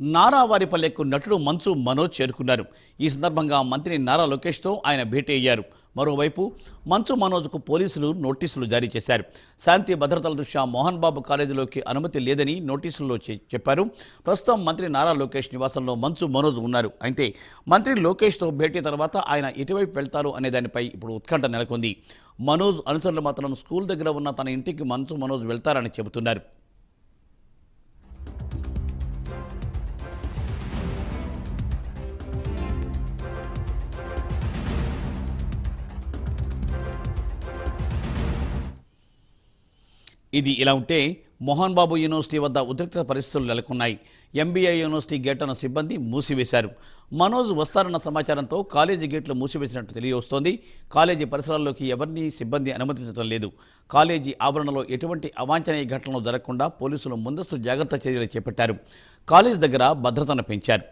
నారావారిపల్లెకు నటుడు మంచు మనోజ్ చేరుకున్నారు. ఈ సందర్భంగా మంత్రి నారా లోకేష్తో ఆయన భేటీ అయ్యారు. మరోవైపు మంచు మనోజ్కు పోలీసులు నోటీసులు జారీ చేశారు. శాంతి భద్రతల దృష్ట్యా మోహన్ బాబు కాలేజీలోకి అనుమతి లేదని నోటీసుల్లో చెప్పారు. ప్రస్తుతం మంత్రి నారా లోకేష్ నివాసంలో మంచు మనోజ్ ఉన్నారు. అయితే మంత్రి లోకేష్తో భేటీ తర్వాత ఆయన ఎటువైపు వెళ్తారు అనే దానిపై ఇప్పుడు ఉత్కంఠ నెలకొంది. మనోజ్ అనుచరులు మాత్రం స్కూల్ దగ్గర ఉన్న తన ఇంటికి మంచు మనోజ్ వెళ్తారని చెబుతున్నారు. ఇది ఇలా ఉంటే మోహన్ బాబు యూనివర్సిటీ వద్ద ఉద్రిక్త పరిస్థితులు నెలకొన్నాయి. ఎంబీఐ యూనివర్సిటీ గేట్ అన్న సిబ్బంది మూసివేశారు. మనోజ్ వస్తారన్న సమాచారంతో కాలేజీ గేట్లు మూసివేసినట్టు తెలియవస్తోంది. కాలేజీ పరిసరాల్లోకి ఎవరిని సిబ్బంది అనుమతించడం లేదు. కాలేజీ ఆవరణలో ఎటువంటి అవాంఛనీయ ఘటనలు జరగకుండా పోలీసులు ముందస్తు జాగ్రత్త చర్యలు చేపట్టారు. కాలేజీ దగ్గర భద్రతను పెంచారు.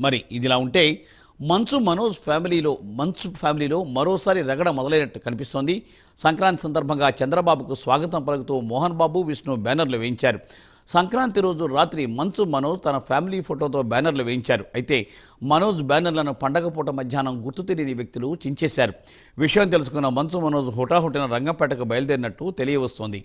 మరి ఇదిలా ఉంటే మంచు మనోజ్ ఫ్యామిలీలో మంచు ఫ్యామిలీలో మరోసారి రగడ మొదలైనట్టు కనిపిస్తోంది. సంక్రాంతి సందర్భంగా చంద్రబాబుకు స్వాగతం పలుకుతూ మోహన్ బాబు విష్ణు బ్యానర్లు వేయించారు. సంక్రాంతి రోజు రాత్రి మంచు మనోజ్ తన ఫ్యామిలీ ఫోటోతో బ్యానర్లు వేయించారు. అయితే మనోజ్ బ్యానర్లను పండగ పూట మధ్యాహ్నం గుర్తు తెలియని వ్యక్తులు చించేశారు. విషయం తెలుసుకున్న మంచు మనోజ్ హుటాహుటిన రంగంపేటకు బయలుదేరినట్టు తెలియవస్తోంది.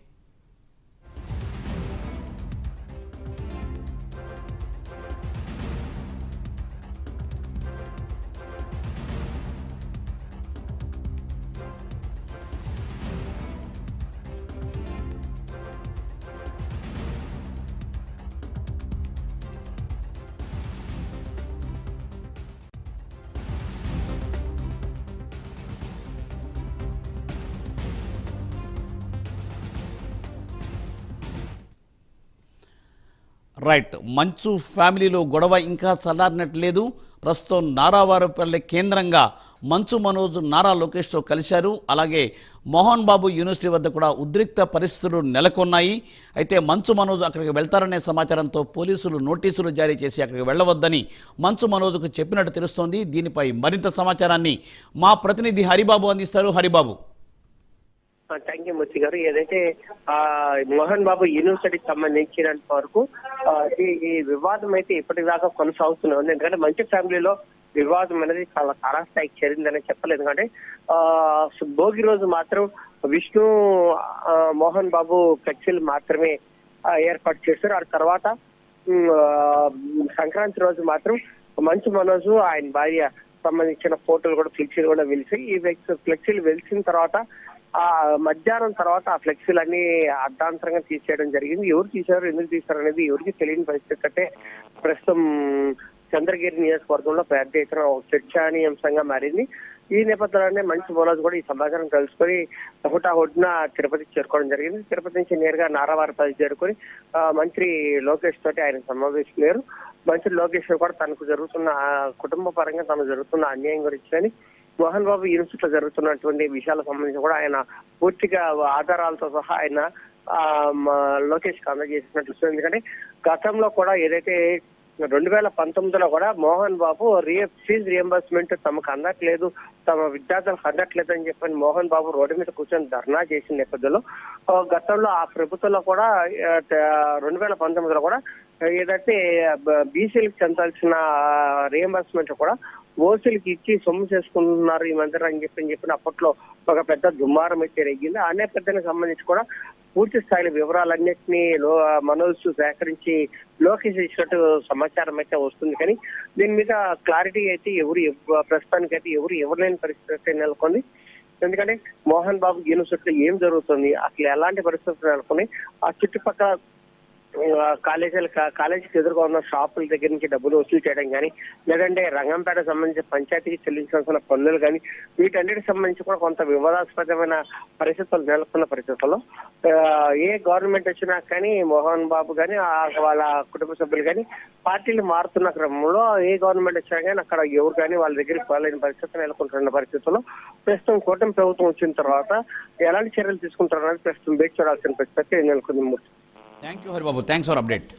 రైట్. మంచు ఫ్యామిలీలో గొడవ ఇంకా చల్లారినట్లేదు ప్రస్తుతం నారావారిపల్లె కేంద్రంగా మంచు మనోజ్ నారా లోకేష్తో కలిశారు. అలాగే మోహన్ బాబు యూనివర్సిటీ వద్ద కూడా ఉద్రిక్త పరిస్థితులు నెలకొన్నాయి. అయితే మంచు మనోజ్ అక్కడికి వెళ్తారనే సమాచారంతో పోలీసులు నోటీసులు జారీ చేసి అక్కడికి వెళ్ళవద్దని మంచు మనోజ్కు చెప్పినట్టు తెలుస్తోంది. దీనిపై మరింత సమాచారాన్ని మా ప్రతినిధి హరిబాబు అందిస్తారు. హరిబాబు. థ్యాంక్ యూ మూర్తి గారు. ఏదైతే ఆ మోహన్ బాబు యూనివర్సిటీకి సంబంధించినంత వరకు ఈ వివాదం అయితే ఇప్పటిదాకా కొనసాగుతూనే ఉంది. ఎందుకంటే మంచి ఫ్యామిలీలో వివాదం అనేది చాలా తారాస్థాయికి చేరిందని చెప్పలేదు. ఎందుకంటే ఆ భోగి రోజు మాత్రం విష్ణు మోహన్ బాబు ఫ్లెక్సీలు మాత్రమే ఏర్పాటు చేశారు. ఆ తర్వాత సంక్రాంతి రోజు మాత్రం మంచు మనోజు ఆయన భార్య సంబంధించిన ఫోటోలు కూడా ఫ్లెక్సీలు కూడా వెలిసాయి. ఈ ఫ్లెక్సీలు వెలిసిన తర్వాత ఆ మధ్యాహ్నం తర్వాత ఆ ఫ్లెక్సీలు అన్ని అర్ధాంతరంగా తీసేయడం జరిగింది. ఎవరు తీశారు ఎందుకు తీశారు అనేది ఎవరికి తెలియని పరిస్థితి. అంటే ప్రస్తుతం చంద్రగిరి నియోజకవర్గంలో పెద్ద ఎత్తున చర్చానీయాంశంగా మారింది. ఈ నేపథ్యంలోనే మంచి మనోజ్ కూడా ఈ సమాచారం తెలుసుకొని హుటాహుటిన తిరుపతికి చేరుకోవడం జరిగింది. తిరుపతి నుంచి నేరుగా నారావారిపల్లి చేరుకొని మంత్రి లోకేష్ తోటి ఆయన సమావేశమయ్యారు. మంత్రి లోకేష్ కూడా తనకు జరుగుతున్న కుటుంబ పరంగా తనకు జరుగుతున్న అన్యాయం గురించి కానీ మోహన్ బాబు యూనివర్సిటీలో జరుగుతున్నటువంటి విషయాలకు సంబంధించి కూడా ఆయన పూర్తిగా ఆధారాలతో సహా ఆయన లోకేష్కి అందజేసినట్లు వస్తుంది. ఎందుకంటే గతంలో కూడా ఏదైతే రెండు వేల పంతొమ్మిదిలో కూడా Mohan Babu re fee reimbursement తమకు అందట్లేదు తమ విద్యార్థులకు అందట్లేదు అని చెప్పని మోహన్ బాబు రోడ్డు మీద కూర్చొని ధర్నా చేసిన నేపథ్యంలో గతంలో ఆ ప్రభుత్వంలో కూడా రెండు వేల పంతొమ్మిదిలో కూడా ఏదైతే బీసీలకు చెందాల్సిన రియంబర్స్మెంట్ కూడా ఓసీలకి ఇచ్చి సొమ్ము చేసుకుంటున్నారు ఈ మందిరం అని చెప్పి అని చెప్పిన అప్పట్లో ఒక పెద్ద దుమారం అయితే రెగ్గింది ఆ నేపథ్యానికి సంబంధించి కూడా పూర్తి స్థాయిలో వివరాలన్నింటినీ లో మనోజ్ సేకరించి లోకేష్ ఇచ్చినట్టు సమాచారం అయితే వస్తుంది. కానీ దీని మీద క్లారిటీ అయితే ఎవరు ప్రస్తుతానికి అయితే ఎవరు ఇవ్వలేని పరిస్థితి అయితే నెలకొంది. ఎందుకంటే మోహన్ బాబు యూనివర్సిటీలో ఏం జరుగుతుంది? అసలు ఎలాంటి పరిస్థితులు నెలకొని ఆ చుట్టుపక్కల కాలేజీల కాలేజీకి ఎదురుగా ఉన్న షాపుల దగ్గర నుంచి డబ్బులు వసూలు చేయడం కానీ లేదంటే రంగంపేట సంబంధించి పంచాయతీకి చెల్లించాల్సిన పన్నులు కానీ వీటన్నిటికి సంబంధించి కూడా కొంత వివాదాస్పదమైన పరిస్థితులు నెలకొన్న పరిస్థితుల్లో ఏ గవర్నమెంట్ వచ్చినా కానీ మోహన్ బాబు కానీ వాళ్ళ కుటుంబ సభ్యులు కానీ పార్టీలు మారుతున్న క్రమంలో ఏ గవర్నమెంట్ వచ్చినా కానీ అక్కడ ఎవరు కానీ వాళ్ళ దగ్గరికి పోలేని పరిస్థితి నెలకొంటున్న పరిస్థితుల్లో ప్రస్తుతం కూటమి ప్రభుత్వం వచ్చిన తర్వాత ఎలాంటి చర్యలు తీసుకుంటారనేది ప్రస్తుతం వేచి చూడాల్సిన పరిస్థితి నెలకొంది Murthy. Thank you Haribabu thanks for update